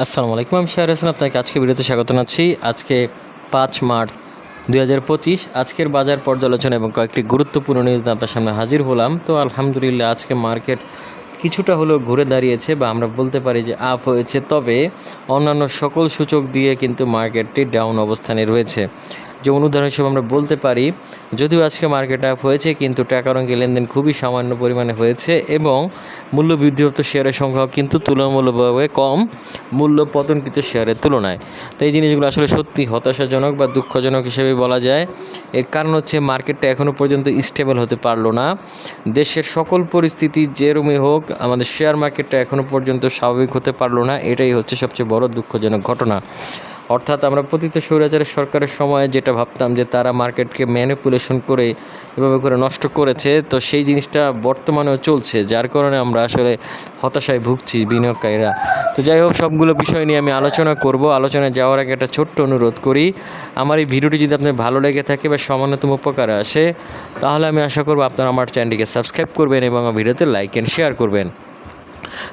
আসসালামু আলাইকুম, আমি শাহর হাসান, আপনাকে আজকে ভিডিওতে স্বাগত জানাচ্ছি। আজকে পাঁচ মার্চ দুই হাজার পঁচিশ, আজকের বাজার পর্যালোচনা এবং কয়েকটি গুরুত্বপূর্ণ নিউজ আপনার সামনে হাজির হলাম। তো আলহামদুলিল্লাহ, আজকে মার্কেট কিছুটা হলেও ঘুরে দাঁড়িয়েছে বা আমরা বলতে পারি যে আপ হয়েছে। তবে অন্যান্য সকল সূচক দিয়ে কিন্তু মার্কেটটি ডাউন অবস্থানে রয়েছে। যেমন উদাহরণ হিসেবে আমরা বলতে পারি, যদিও আজকে মার্কেট আপ হয়েছে, কিন্তু টাকার অঙ্কে লেনদেন খুবই সামান্য পরিমাণে হয়েছে এবং মূল্য বৃদ্ধিপ্রাপ্ত শেয়ারের সংখ্যাও কিন্তু তুলনামূলকভাবে কম মূল্য পতনকৃত শেয়ারের তুলনায়। তো এই জিনিসগুলো আসলে সত্যি হতাশাজনক বা দুঃখজনক হিসেবে বলা যায়। এর কারণ হচ্ছে মার্কেটটা এখনও পর্যন্ত স্টেবল হতে পারল না। দেশের সকল পরিস্থিতি যেরমই হোক, আমাদের শেয়ার মার্কেটটা এখনও পর্যন্ত স্বাভাবিক হতে পারল না। এটাই হচ্ছে সবচেয়ে বড় দুঃখজনক ঘটনা। অর্থাৎ আমরা পতিত স্বৈরাচারের সরকারের সময় যেটা ভাবতাম যে তারা মার্কেটকে ম্যানিপুলেশন করে এভাবে করে নষ্ট করেছে, তো সেই জিনিসটা বর্তমানেও চলছে, যার কারণে আমরা আসলে হতাশায় ভুগছি বিনিয়োগকারীরা। তো যাই হোক, সবগুলো বিষয় নিয়ে আমি আলোচনা করব। আলোচনায় যাওয়ার আগে একটা ছোট্ট অনুরোধ করি। আমার এই ভিডিওটি যদি আপনার ভালো লেগে থাকে বা সামান্যতম উপকারে আসে, তাহলে আমি আশা করব আপনারা আমার চ্যানেলটিকে সাবস্ক্রাইব করবেন এবং ভিডিওতে লাইক অ্যান্ড শেয়ার করবেন।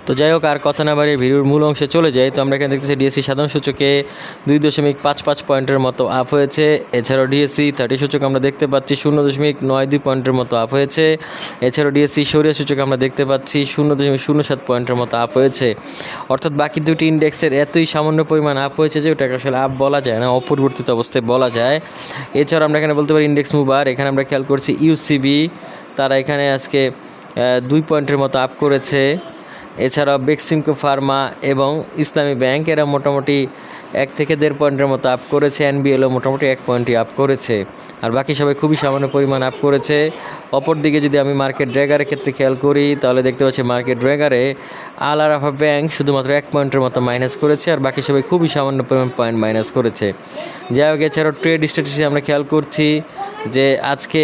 তো যাই হোক, আর কথা না বাড়িয়ে ভিডিওর মূল অংশে চলে যাই। তো আমরা এখানে দেখতেছি ডিএসসি সাধারণ সূচকে দুই দশমিক পাঁচ পাঁচ পয়েন্টের মতো আপ হয়েছে। এছাড়াও ডিএসসি থার্টি সূচক আমরা দেখতে পাচ্ছি, শূন্য দশমিক নয় দুই পয়েন্টের মতো আপ হয়েছে। এছাড়াও ডিএসসি সরিয়া সূচক আমরা দেখতে পাচ্ছি, শূন্য দশমিক শূন্য সাত পয়েন্টের মতো আপ হয়েছে। অর্থাৎ বাকি দুটি ইন্ডেক্সের এতই সামান্য পরিমাণ আপ হয়েছে যে ওটাকে আসলে আপ বলা যায় না, অপরিবর্তিত অবস্থায় বলা যায়। এছাড়াও আমরা এখানে বলতে পারি ইন্ডেক্স মুভার এখানে আমরা খেয়াল করছি ইউসিবি তারা এখানে আজকে দুই পয়েন্টের মতো আপ করেছে। এছাড়াও বেক্সিমকো ফার্মা এবং ইসলামী ব্যাংক, এরা মোটামুটি এক থেকে দেড় পয়েন্টের মতো আপ করেছে। এনবিএলও মোটামুটি এক পয়েন্টই আপ করেছে। আর বাকি সবাই খুবই সামান্য পরিমাণ আপ করেছে। অপরদিকে যদি আমি মার্কেট ড্র্যাগারের ক্ষেত্রে খেয়াল করি, তাহলে দেখতে পাচ্ছি মার্কেট ড্র্যাগারে আল আরাফা ব্যাংক শুধুমাত্র এক পয়েন্টের মতো মাইনাস করেছে আর বাকি সবাই খুবই সামান্য পরিমাণ পয়েন্ট মাইনাস করেছে। যাই হোক, এছাড়াও ট্রেড স্ট্র্যাটেজি আমরা খেয়াল করছি যে আজকে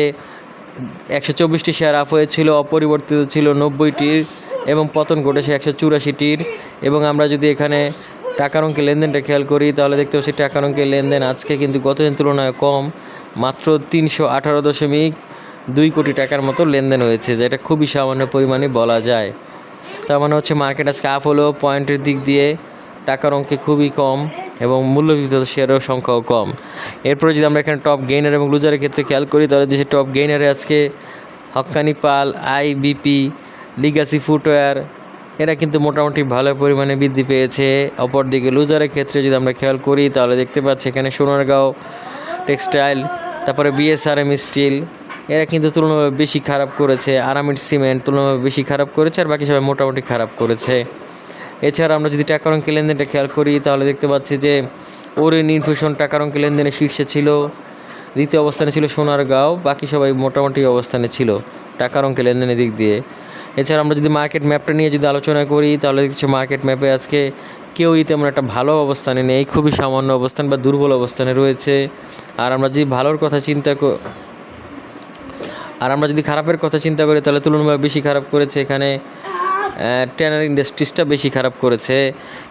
একশো চব্বিশটি শেয়ার আপ হয়েছিল, অপরিবর্তিত ছিল নব্বইটির। এবং পতন ঘটেছে একশো চুরাশিটির। এবং আমরা যদি এখানে টাকার অঙ্কে লেনদেনটা খেয়াল করি, তাহলে দেখতে পাচ্ছি টাকার অঙ্কের লেনদেন আজকে কিন্তু গতদিন তুলনায় কম। মাত্র তিনশো আঠারো দশমিক দুই কোটি টাকার মতো লেনদেন হয়েছে, যেটা খুবই সামান্য পরিমাণে বলা যায়। তার মানে হচ্ছে মার্কেট আজকে আপ হলেও পয়েন্টের দিক দিয়ে টাকার অঙ্কে খুবই কম এবং মূল্যবিহিত শেয়ারের সংখ্যাও কম। এরপরে যদি আমরা এখানে টপ গেইনার এবং লুজারের ক্ষেত্রে খেয়াল করি, তাহলে দেশে টপ গেইনারে আজকে হক্কানি পাল আইবিপি লিগাসি ফুটওয়্যার এরা কিন্তু মোটামুটি ভালো পরিমাণে বৃদ্ধি পেয়েছে। অপরদিকে লুজারের ক্ষেত্রে যদি আমরা খেয়াল করি, তাহলে দেখতে পাচ্ছি এখানে সোনারগাঁও টেক্সটাইল তারপরে বিএসআরএম স্টিল এরা কিন্তু তুলনাভাবে বেশি খারাপ করেছে। আরামিড সিমেন্ট তুলনাভাবে বেশি খারাপ করেছে আর বাকি সবাই মোটামুটি খারাপ করেছে। এছাড়া আমরা যদি টাকার অঙ্কে লেনদেনটা খেয়াল করি, তাহলে দেখতে পাচ্ছি যে ওরেন ইনফিউশন টাকার অঙ্কে লেনদেনে শীর্ষে ছিল, দ্বিতীয় অবস্থানে ছিল সোনারগাঁও, বাকি সবাই মোটামুটি অবস্থানে ছিল টাকার অঙ্কে লেনদেনের দিক দিয়ে। এছাড়া আমরা যদি মার্কেট ম্যাপটা নিয়ে যদি আলোচনা করি, তাহলে দেখছি মার্কেট ম্যাপে আজকে কেউই তেমন একটা ভালো অবস্থানে নেই, খুবই সামান্য অবস্থান বা দুর্বল অবস্থানে রয়েছে। আর আমরা যদি ভালোর কথা চিন্তা আর আমরা যদি খারাপের কথা চিন্তা করি, তাহলে তুলনামূলক বেশি খারাপ করেছে এখানে। ট্যানার ইন্ডাস্ট্রিজটা বেশি খারাপ করেছে।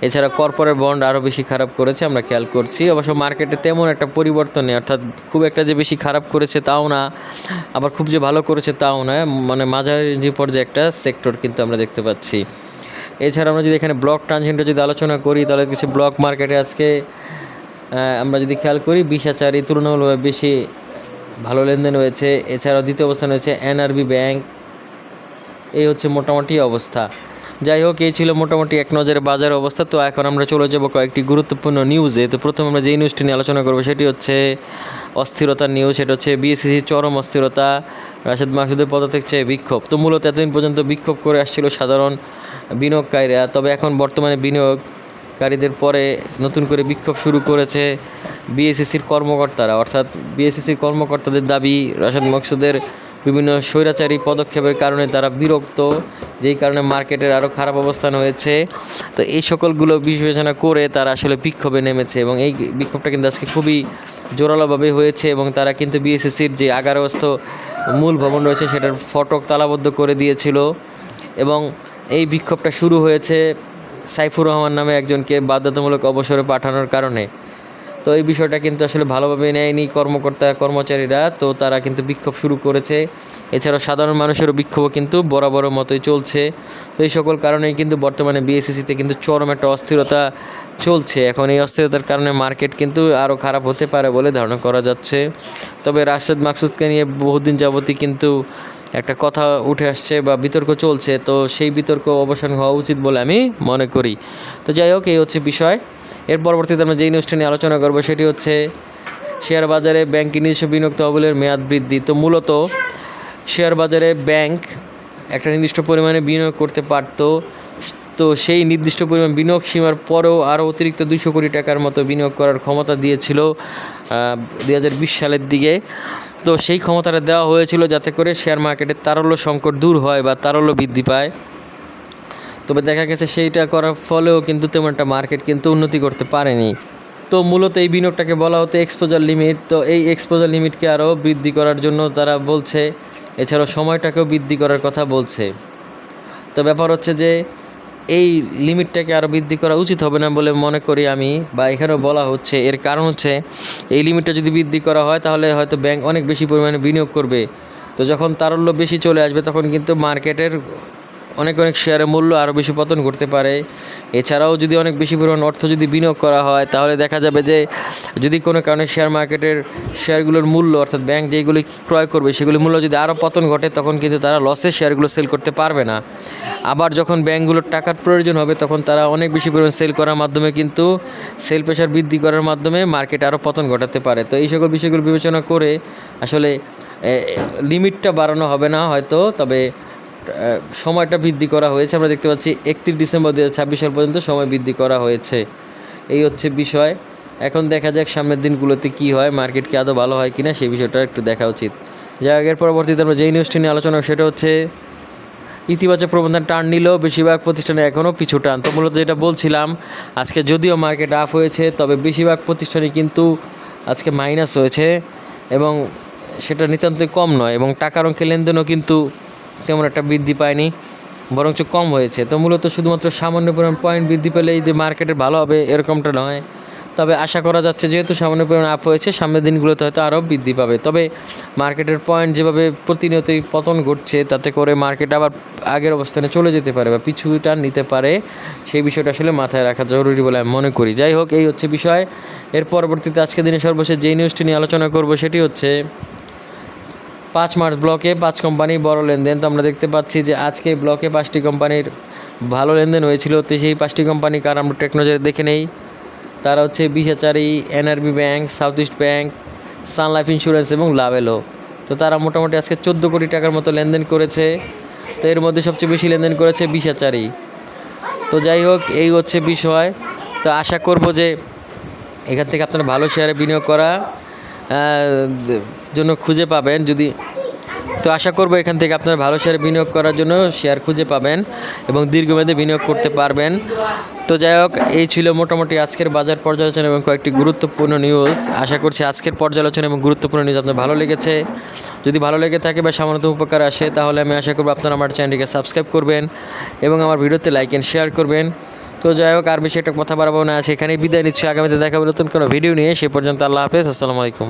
এছাড়া কর্পোরেট বন্ড আরও বেশি খারাপ করেছে, আমরা খেয়াল করছি। অবশ্য মার্কেটে তেমন একটা পরিবর্তন নেই, অর্থাৎ খুব একটা যে বেশি খারাপ করেছে তাও না, আবার খুব যে ভালো করেছে তাও না মানে মাঝারি পর্যায়ে একটা সেক্টর কিন্তু আমরা দেখতে পাচ্ছি। এছাড়া আমরা যদি এখানে ব্লক ট্রানজেক্টটা যদি আলোচনা করি, তাহলে কিছু ব্লক মার্কেটে আজকে আমরা যদি খেয়াল করি বিশ হাজারই তুলনামূলকভাবে বেশি ভালো লেনদেন হয়েছে। এছাড়াও দ্বিতীয় অবস্থান হয়েছে এনআরবি ব্যাংক এই হচ্ছে মোটামুটি অবস্থা। যাই হোক, এই ছিল মোটামুটি এক নজরে বাজার অবস্থা। তো এখন আমরা চলে যাব কয়েকটি গুরুত্বপূর্ণ নিউজে তো প্রথমে আমরা যেই নিউজটি নিয়ে আলোচনা করব, সেটি হচ্ছে অস্থিরতার নিউজ সেটা হচ্ছে বিএসসিসি চরম অস্থিরতা, রাশেদ মাকসুদের পদত্যাগ চেয়ে বিক্ষোভ। তো মূলত এতদিন পর্যন্ত বিক্ষোভ করে আসছিল সাধারণ বিনিয়োগকারীরা। তবে এখন বর্তমানে বিনিয়োগকারীদের পরে নতুন করে বিক্ষোভ শুরু করেছে বিএসসিসির কর্মকর্তারা। অর্থাৎ বিএসসিসির কর্মকর্তাদের দাবি, রাশেদ মকসুদের বিভিন্ন স্বৈরাচারী পদক্ষেপের কারণে তারা বিরক্ত, যেই কারণে মার্কেটের আরও খারাপ অবস্থান হয়েছে। তো এই সকলগুলো বিবেচনা করে তারা আসলে বিক্ষোভে নেমেছে এবং এই বিক্ষোভটা কিন্তু আজকে খুবই জোরালোভাবে হয়েছে এবং তারা কিন্তু বিএসএসির যে আগারস্থ মূল ভবন রয়েছে সেটার ফটক তালাবদ্ধ করে দিয়েছিল এবং এই বিক্ষোভটা শুরু হয়েছে সাইফুর রহমান নামে একজনকে বাধ্যতামূলক অবসরে পাঠানোর কারণে। তো এই বিষয়টা কিন্তু আসলে ভালোভাবে নেয়নি কর্মকর্তা, কর্মচারীরা। তো তারা কিন্তু বিক্ষোভ শুরু করেছে। এছাড়াও সাধারণ মানুষেরও বিক্ষোভও কিন্তু বরাবর মতোই চলছে। তো এই সকল কারণেই কিন্তু বর্তমানে বিএসসিসিতে কিন্তু চরম একটা অস্থিরতা চলছে। এখন এই অস্থিরতার কারণে মার্কেট কিন্তু আরও খারাপ হতে পারে বলে ধারণা করা যাচ্ছে। তবে রাশেদ মাকসুদকে নিয়ে বহুদিন যাবতই কিন্তু একটা কথা উঠে আসছে বা বিতর্ক চলছে। তো সেই বিতর্ক অবসান হওয়া উচিত বলে আমি মনে করি। তো যাই হোক, এই হচ্ছে বিষয়। এর পরবর্তীতে আমরা যেই নিউজটা নিয়ে আলোচনা করব, সেটি হচ্ছে শেয়ার বাজারে ব্যাংক নিজস্ব বিনিয়োগ তহবিলের মেয়াদ বৃদ্ধি। তো মূলত শেয়ার বাজারে ব্যাংক একটা নির্দিষ্ট পরিমাণে বিনিয়োগ করতে পারত। তো সেই নির্দিষ্ট পরিমাণ বিনিয়োগ সীমার পরেও আরও অতিরিক্ত দুশো কোটি টাকার মতো বিনিয়োগ করার ক্ষমতা দিয়েছিল দু হাজার বিশ সালের দিকে। তো সেই ক্ষমতাটা দেওয়া হয়েছিল যাতে করে শেয়ার মার্কেটের তারল্য সংকট দূর হয় বা তারল্য বৃদ্ধি পায়। তবে দেখা গেছে সেইটা করার ফলেও কিন্তু তেমন একটা মার্কেট কিন্তু উন্নতি করতে পারেনি। তো মূলত এই বিনিয়োগটাকে বলা হতো এক্সপোজার লিমিট তো এই এক্সপোজার লিমিটকে আরও বৃদ্ধি করার জন্য তারা বলছে, এছাড়াও সময়টাকেও বৃদ্ধি করার কথা বলছে। তো ব্যাপার হচ্ছে যে, এই লিমিটটাকে আরও বৃদ্ধি করা উচিত হবে না বলে মনে করি আমি, বা এখানেও বলা হচ্ছে। এর কারণ হচ্ছে, এই লিমিটটা যদি বৃদ্ধি করা হয়, তাহলে হয়তো ব্যাংক অনেক বেশি পরিমাণে বিনিয়োগ করবে। তো যখন তারল্য বেশি চলে আসবে, তখন কিন্তু মার্কেটের অনেক অনেক শেয়ারের মূল্য আরও বেশি পতন করতে পারে। এছাড়াও যদি অনেক বেশি পরিমাণ অর্থ যদি বিনিয়োগ করা হয়, তাহলে দেখা যাবে যে যদি কোনো কারণে শেয়ার মার্কেটের শেয়ারগুলোর মূল্য, অর্থাৎ ব্যাংক যেগুলি ক্রয় করবে, সেগুলির মূল্য যদি আরও পতন ঘটে, তখন কিন্তু তারা লসে শেয়ারগুলো সেল করতে পারবে না। আবার যখন ব্যাংকগুলোর টাকার প্রয়োজন হবে, তখন তারা অনেক বেশি পরিমাণ সেল করার মাধ্যমে কিন্তু সেল প্রেশার বৃদ্ধি করার মাধ্যমে মার্কেট আরও পতন ঘটাতে পারে। তো এই সকল বিষয়গুলো বিবেচনা করে আসলে লিমিটটা বাড়ানো হবে না হয়তো, তবে সময়টা বৃদ্ধি করা হয়েছে। আমরা দেখতে পাচ্ছি একত্রিশ ডিসেম্বর দু হাজার পর্যন্ত সময় বৃদ্ধি করা হয়েছে। এই হচ্ছে বিষয়। এখন দেখা যাক সামনের দিনগুলোতে কি হয় মার্কেট কি আদৌ ভালো হয় কিনা সেই বিষয়টা একটু দেখা উচিত। যাই আগের পরবর্তীতে আমরা যেই নিউজটি নিয়ে আলোচনা সেটা হচ্ছে ইতিবাচক প্রবন্ধন টান নিলেও বেশিরভাগ প্রতিষ্ঠানে এখনও পিছু টান। তো মূলত যেটা বলছিলাম, আজকে যদিও মার্কেট আপ হয়েছে, তবে বেশিরভাগ প্রতিষ্ঠানে কিন্তু আজকে মাইনাস হয়েছে এবং সেটা নিতান্তই কম নয় এবং টাকার অঙ্কে লেনদেনও কিন্তু তেমন একটা বৃদ্ধি পায়নি, বরঞ্চ কম হয়েছে। তো মূলত শুধুমাত্র সামান্য পরিমাণ পয়েন্ট বৃদ্ধি পেলেই যে মার্কেটে ভালো হবে এরকমটা নয়। তবে আশা করা যাচ্ছে যেহেতু সামান্য পরিমাণ আপ হয়েছে, সামনের দিনগুলোতে হয়তো আরও বৃদ্ধি পাবে। তবে মার্কেটের পয়েন্ট যেভাবে প্রতিনিয়তই পতন ঘটছে, তাতে করে মার্কেট আবার আগের অবস্থানে চলে যেতে পারে বা পিছুটা নিতে পারে, সেই বিষয়টা আসলে মাথায় রাখা জরুরি বলে আমি মনে করি। যাই হোক, এই হচ্ছে বিষয়। এর পরবর্তীতে আজকে দিনে সর্বশেষ যেই নিউজটি নিয়ে আলোচনা করব, সেটি হচ্ছে পাঁচ মার্চ ব্লকে পাঁচ কোম্পানি বড় লেনদেন। তো আমরা দেখতে পাচ্ছি যে আজকে ব্লকে পাঁচটি কোম্পানির ভালো লেনদেন হয়েছিল। তো সেই পাঁচটি কোম্পানি কার আমরা টেকনোলজি দেখে নেই। তারা হচ্ছে বিশাচারি NRB bank, South East bank, Sun Life insurance এবং লাভেলো। তো তারা মোটামুটি আজকে চোদ্দ কোটি টাকার মতো লেনদেন করেছে। তো এর মধ্যে সবচেয়ে বেশি লেনদেন করেছে বিশাচারি তো যাই হোক, এই হচ্ছে বিষয়। তো আশা করব যে এখান থেকে আপনারা ভালো শেয়ারে বিনিয়োগ করা। জন্য খুঁজে পাবেন যদি তো আশা করব এখান থেকে আপনার ভালো শেয়ার বিনিয়োগ করার জন্য শেয়ার খুঁজে পাবেন এবং দীর্ঘমেয়াদে বিনিয়োগ করতে পারবেন। তো যাই হোক, এই ছিল মোটামুটি আজকের বাজার পর্যালোচনা এবং কয়েকটি গুরুত্বপূর্ণ নিউজ আশা করছি আজকের পর্যালোচনা এবং গুরুত্বপূর্ণ নিউজ আপনার ভালো লেগেছে। যদি ভালো লেগে থাকে বা সামান্য উপকার আসে, তাহলে আমি আশা করব আপনারা আমার চ্যানেলটিকে সাবস্ক্রাইব করবেন এবং আমার ভিডিওতে লাইক অ্যান্ড শেয়ার করবেন। তো যাই হোক, আর বেশি একটা কথা বাড়াবো না আছে এখানেই বিদায় নিচ্ছি। আগামীতে দেখা হবে নতুন কোনো ভিডিও নিয়ে। সে পর্যন্ত আল্লাহ হাফেজ। আসসালামু আলাইকুম।